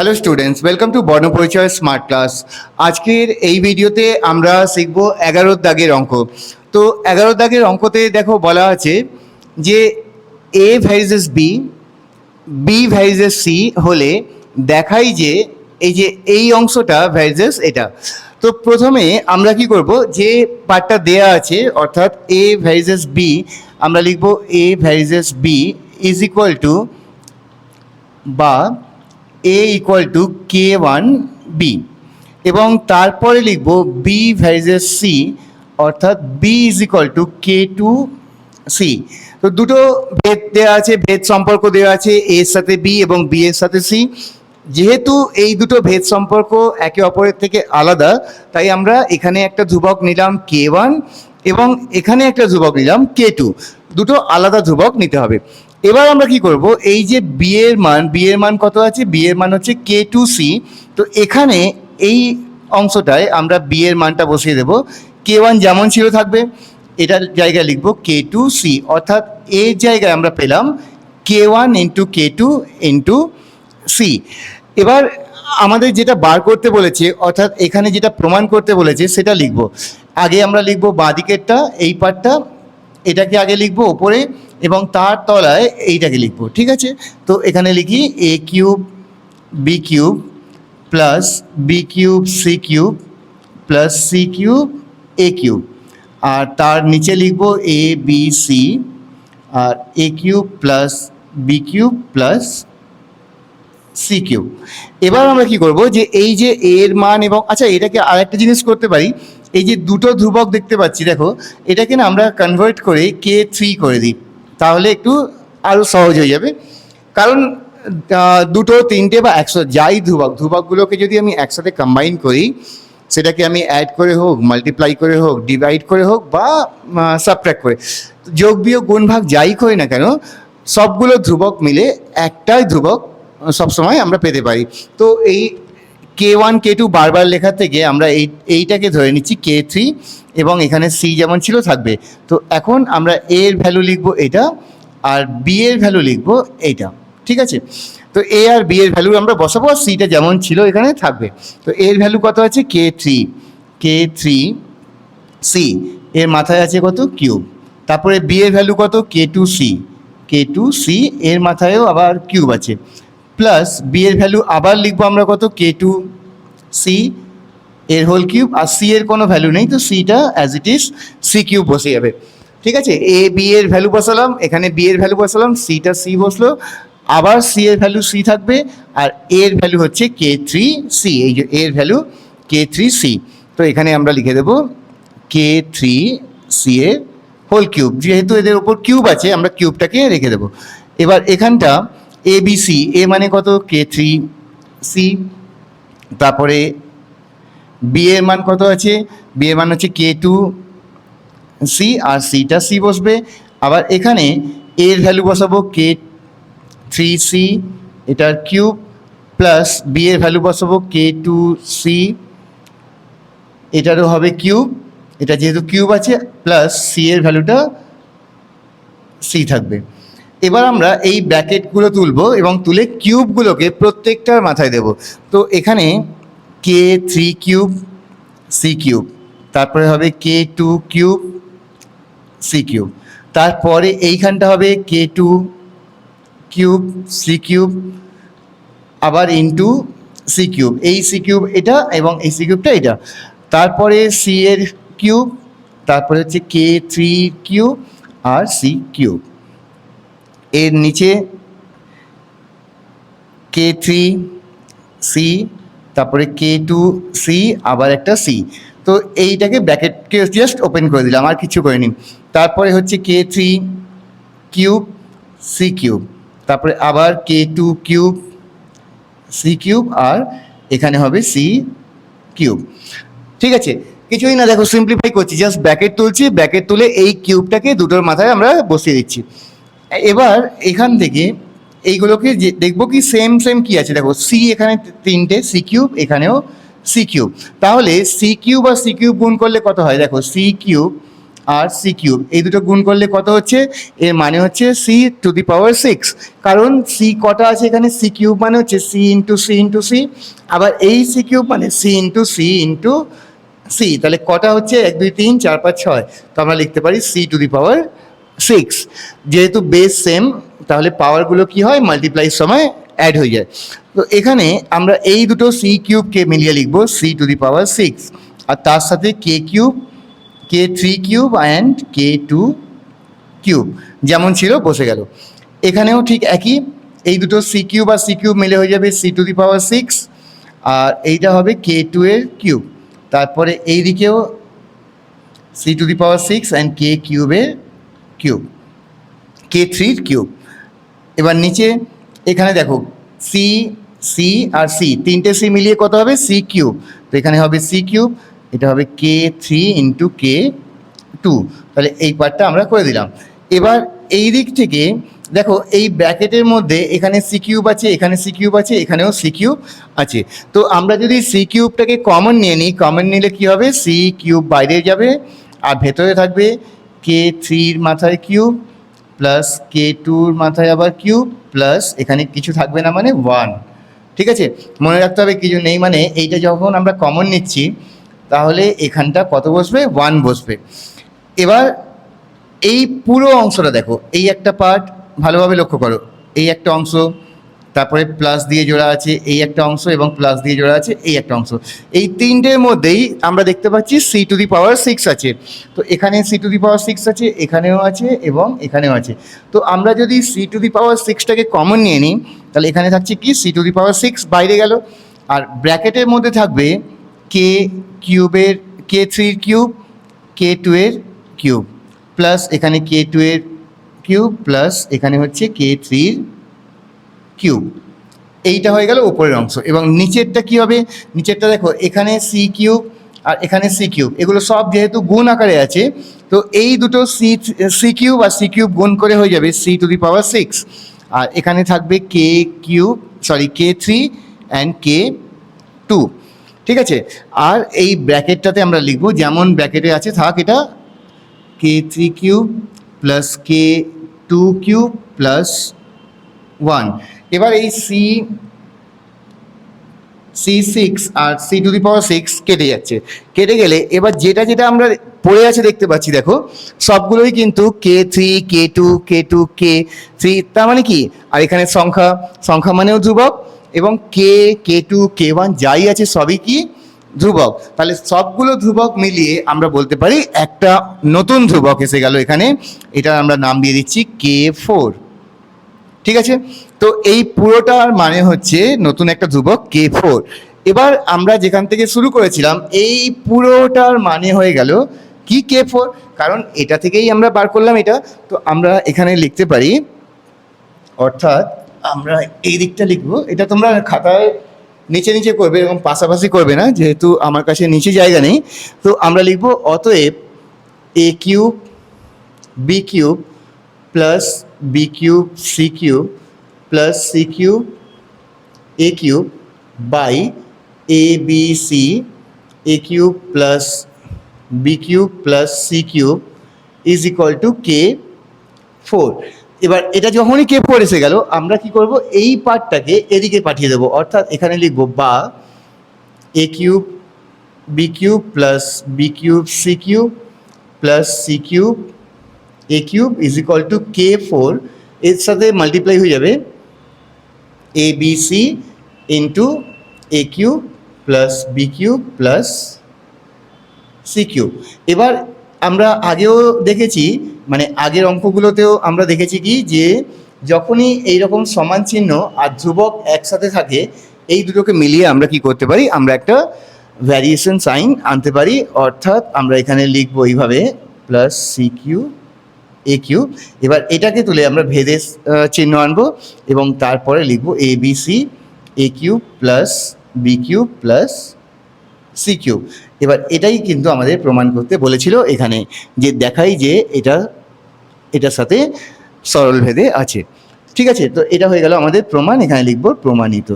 Hello students welcome to Barnaparichay smart class আজকের এই ভিডিওতে আমরা শিখব এগারো দাগের অঙ্ক। তো এগারো দাগের অঙ্কতে দেখো বলা আছে যে A varies B B varies C হলে দেখাই যে এই যে এই অংশটা ভাইজেস এটা। তো প্রথমে আমরা কি করব? যে পার্টটা দেয়া আছে, অর্থাৎ এ ভাইজেস বি আমরা লিখব A divides B is equal to বা A equal to K one B এবং তারপরে লিখব বি ভাইজেস সি অর্থাৎ B is equal to K two C তো দুটো ভেদ দেওয়া আছে, ভেদ সম্পর্ক দেওয়া আছে এর সাথে বি এবং বি এর সাথে সি যেহেতু এই দুটো ভেদ সম্পর্ক একে অপরের থেকে আলাদা, তাই আমরা এখানে একটা ধ্রুবক নিলাম কে ওয়ান এবং এখানে একটা ধ্রুবক নিলাম কে টু দুটো আলাদা ধ্রুবক নিতে হবে। এবার আমরা কি করব? এই যে বি এর মান বি এর মান কত আছে? বি এর মান হচ্ছে কে টু সি তো এখানে এই অংশটায় আমরা বি এর মানটা বসিয়ে দেব। কে ওয়ান যেমন ছিল থাকবে, এটার জায়গায় লিখব কে টু সি অর্থাৎ এর জায়গায় আমরা পেলাম K one into K two into C এবার আমাদের যেটা বার করতে বলেছে, অর্থাৎ এখানে যেটা প্রমাণ করতে বলেছে, সেটা লিখব। আগে আমরা লিখব বাঁ দিকেরটা, এই পার্টটা, এটাকে আগে লিখব, ওপরে এবং তার তলায় এইটাকে লিখব, ঠিক আছে? তো এখানে লিখি A cube B cube plus B cube C cube plus C cube A cube আর তার নিচে লিখব A B C R A cube plus B cube plus C cube এবার আমরা কি করব যে এই যে এর মান এবং আচ্ছা এটাকে আরেকটা জিনিস করতে পারি। এই যে দুটো ধ্রুবক দেখতে পাচ্ছি, দেখো, এটাকে না আমরা কনভার্ট করে কে থ্রি করে দিই। তাহলে একটু আরও সহজ হয়ে যাবে। কারণ দুটো, তিনটে বা একশো, যাই ধ্রুবক, ধ্রুবকগুলোকে যদি আমি একসাথে কম্বাইন করি, সেটাকে আমি অ্যাড করে হোক মাল্টিপ্লাই করে হোক ডিভাইড করে হোক বা সাবট্র্যাক্ট করে, যোগ, বিয়োগ, গুণ, ভাগ যাই করি না কেন, সবগুলো ধ্রুবক মিলে একটাই ধ্রুবক সবসময় আমরা পেতে পারি। তো এই কে ওয়ান কে টু বারবার লেখার থেকে আমরা এই, এইটাকে ধরে নিচ্ছি কে থ্রি এবং এখানে সি যেমন ছিল থাকবে। তো এখন আমরা এ এর ভ্যালু লিখব এটা আর বি এর ভ্যালু লিখব এইটা, ঠিক আছে? তো এ আর বি এর ভ্যালু আমরা বসাবো আর সিটা যেমন ছিল এখানে থাকবে। তো এর ভ্যালু কত আছে? K three K three C এর মাথায় আছে কত? কিউব তারপরে বি এর ভ্যালু কত? K two C K two C এর মাথায়ও আবার কিউব আছে। প্লাস বি এর ভ্যালু আবার লিখব আমরা কত? কে টু সি এর হোল কিউব আর সি এর কোনো ভ্যালু নেই, তো সিটা as it is C cube বসে যাবে। ঠিক আছে? এ বি এর ভ্যালু বসালাম, এখানে বি এর ভ্যালু বসালাম সিটা সি বসল, আবার সি এর ভ্যালু সি থাকবে, আর এর ভ্যালু হচ্ছে কে থ্রি সি এই যে এর ভ্যালু কে থ্রি সি তো এখানে আমরা লিখে দেবো কে থ্রি সি এর হোল কিউব যেহেতু এদের ওপর কিউব আছে, আমরা কিউবটাকে রেখে দেবো। এবার এখানটা এ বি সি এ মানে কত? কে থ্রি সি তারপরে বি মান কত আছে? বি মান হচ্ছে কে টু সি আর সিটা সি বসবে। আবার এখানে এর ভ্যালু বসাবো কে থ্রি সি এটার কিউব প্লাস বি এর ভ্যালু বসাবো কে টু সি এটারও হবে কিউব এটা যেহেতু কিউব আছে প্লাস সি এর ভ্যালুটা সি থাকবে। এবার আমরা এই ব্র্যাকেটগুলো তুলব এবং তুলে কিউবগুলোকে প্রত্যেকটার মাথায় দেব। তো এখানে K three cube C cube তারপরে হবে K two cube C cube তারপরে এইখানটা হবে K two cube C cube আবার ইন্টু সি কিউব এই সি কিউব এটা এবং এই সি কিউবটা এটা। তারপরে সি এর কিউব তারপরে হচ্ছে কে থ্রি কিউব আর সি কিউব এর নিচে কে থ্রি সি তারপরে কে টু সি আবার একটা সি তো এইটাকে ব্র্যাকেটকে জাস্ট ওপেন করে দিলাম, আর কিছু করিনি। তারপরে হচ্ছে K three cube C cube তারপরে আবার K two cube C cube আর এখানে হবে সি কিউব ঠিক আছে? কিছুই না, দেখো সিম্পলিফাই করছি। জাস্ট ব্যাকেট তুলছি ব্যাকেট তুলে এই কিউবটাকে দুটোর মাথায় আমরা বসিয়ে দিচ্ছি। এবার এখান থেকে এইগুলোকে যে, দেখব কি সেম সেম কি আছে? দেখো সি এখানে তিনটে সি কিউব এখানেও সি কিউব তাহলে সি কিউব আর সি কিউব গুণ করলে কত হয়? দেখো সি কিউব আর সি কিউব এই দুটো গুণ করলে কত হচ্ছে? এর মানে হচ্ছে C to the power six কারণ সি কটা আছে এখানে? সি কিউব মানে হচ্ছে C into C into C আবার এই সি কিউব মানে C into C into C তাহলে কটা হচ্ছে? এক, দুই, তিন, চার, পাঁচ, ছয়। তো আমরা লিখতে পারি C to the power six যেহেতু বেস সেম তাহলে পাওয়ারগুলো কি হয়? মাল্টিপ্লাইয়ের সময় অ্যাড হয়ে যায়। তো এখানে আমরা এই দুটো সি কিউবকে মিলিয়ে লিখব C to the power six আর তার সাথে K cube K three cube and K two cube যেমন ছিল, বসে গেল। এখানেও ঠিক একই। এই দুটো সি কিউব আর সি কিউব মিলে হয়ে যাবে C to the power six আর এইটা হবে কে টু এর কিউব তারপরে এই দিকেও C to the power six and K কিউবের কিউব কে থ্রির কিউব। এবার নিচে, এখানে দেখো সি সি আর সি তিনটে সি মিলিয়ে কত হবে? C cube. তো এখানে হবে সি কিউব, এটা হবে K three into K two. তাহলে এই পার্টটা আমরা করে দিলাম। এবার এই দিক থেকে, দেখো, এই ব্র্যাকেটের মধ্যে এখানে সি কিউব আছে, এখানে সি কিউব আছে, এখানেও সি কিউব আছে। তো আমরা যদি সি কিউবটাকে কমন নিয়ে নিই কমন নিলে কি হবে? সি কিউব বাইরে যাবে আর ভেতরে থাকবে কে থ্রির মাথায় কিউব প্লাস কে টুর মাথায় আবার কিউব প্লাস এখানে কিছু থাকবে না মানে ওয়ান ঠিক আছে? মনে রাখতে হবে কিছু নেই মানে এইটা যখন আমরা কমন নিচ্ছি, তাহলে এখানটা কত বসবে? ওয়ান বসবে। এবার এই পুরো অংশটা দেখো। এই একটা পার্ট ভালোভাবে লক্ষ্য করো। এই একটা অংশ তারপরে প্লাস দিয়ে জোড়া আছে এই একটা অংশ এবং প্লাস দিয়ে জোড়া আছে এই একটা অংশ। এই তিনটের মধ্যেই আমরা দেখতে পাচ্ছি C to the power six আছে। তো এখানে C to the power six আছে, এখানেও আছে এবং এখানেও আছে। তো আমরা যদি সি টু দি পাওয়ার সিক্সটাকে কমন নিয়ে নিই, তাহলে এখানে থাকছে কি? C to the power six বাইরে গেল। আর ব্র্যাকেটের মধ্যে থাকবে কে কিউবের কে থ্রির কিউব কে টু এর কিউব প্লাস এখানে কে টু এর কিউব প্লাস এখানে হচ্ছে কে থ্রির কিউব, এইটা হয়ে গেল উপরের অংশ। এবং নিচেরটা কি হবে? নিচেরটা দেখো, এখানে সি কিউব আর এখানে সি কিউব। এগুলো সব যেহেতু গুণ আকারে আছে, তো এই দুটো সি সি কিউব আর সি কিউব গুণ করে হয়ে যাবে C to the power six আর এখানে থাকবে K cube sorry K three and K two ঠিক আছে? আর এই ব্র্যাকেটটাতে আমরা লিখব, যেমন ব্র্যাকেটে আছে, থাক এটা K three cube plus K two cube plus one এবার এই C C six R C to the power six কেটে যাচ্ছে। কেটে গেলে এবার যেটা যেটা আমরা পড়ে আছে দেখতে পাচ্ছি, দেখো, সবগুলোই কিন্তু K three K two K two K three তার মানে কি? আর এখানে সংখ্যা সংখ্যা মানেও ধ্রুবক এবং কে কে টু কে ওয়ান যাই আছে সবই কি? ধ্রুবক। তাহলে সবগুলো ধ্রুবক মিলিয়ে আমরা বলতে পারি একটা নতুন ধ্রুবক এসে গেল এখানে। এটা আমরা নাম দিয়ে দিচ্ছি কে ফোর ঠিক আছে? তো এই পুরোটার মানে হচ্ছে নতুন একটা ধ্রুবক কে ফোর এবার আমরা যেখান থেকে শুরু করেছিলাম, এই পুরোটার মানে হয়ে গেল কি কে ফোর কারণ এটা থেকেই আমরা বার করলাম এটা। তো আমরা এখানে লিখতে পারি, অর্থাৎ আমরা এই দিকটা লিখব। এটা তোমরা খাতায় নিচে নিচে করবে এবং পাশাপাশি করবে না, যেহেতু আমার কাছে নিচে জায়গা নেই। তো আমরা লিখব অতএব A cube B cube plus B cube C cube plus C cube A cube by A B C A cube plus B cube plus C cube is equal to K four এবার এটা যখনই K four এসে গেল, আমরা কি করব? এই পার্টটাকে এদিকে পাঠিয়ে দেবো। অর্থাৎ এখানে লিখব বা A cube B cube plus B cube C cube plus C cube A cube is equal to K four এর সাথে মাল্টিপ্লাই হয়ে যাবে A B C into A cube plus B cube plus C cube এবার আমরা আগেও দেখেছি মানে আগের অঙ্কগুলোতেও আমরা দেখেছি কি, যে যখনই এই রকম সমান চিহ্ন আর ধ্রুবক একসাথে থাকে, এই দুটোকে মিলিয়ে আমরা কি করতে পারি? আমরা একটা ভ্যারিয়েশন সাইন আনতে পারি। অর্থাৎ আমরা এখানে লিখব এইভাবে plus C cube A cube এবার এটাকে তুলে আমরা ভেদে আহ, চিহ্ন আনব এবং তারপরে লিখব A B C A cube plus B cube plus C cube এবার এটাই কিন্তু আমাদের প্রমাণ করতে বলেছিল এখানে যে দেখাই যে এটা এটার সাথে সরল ভেদে আছে। ঠিক আছে তো এটা হয়ে গেল আমাদের প্রমাণ এখানে লিখব প্রমাণিত।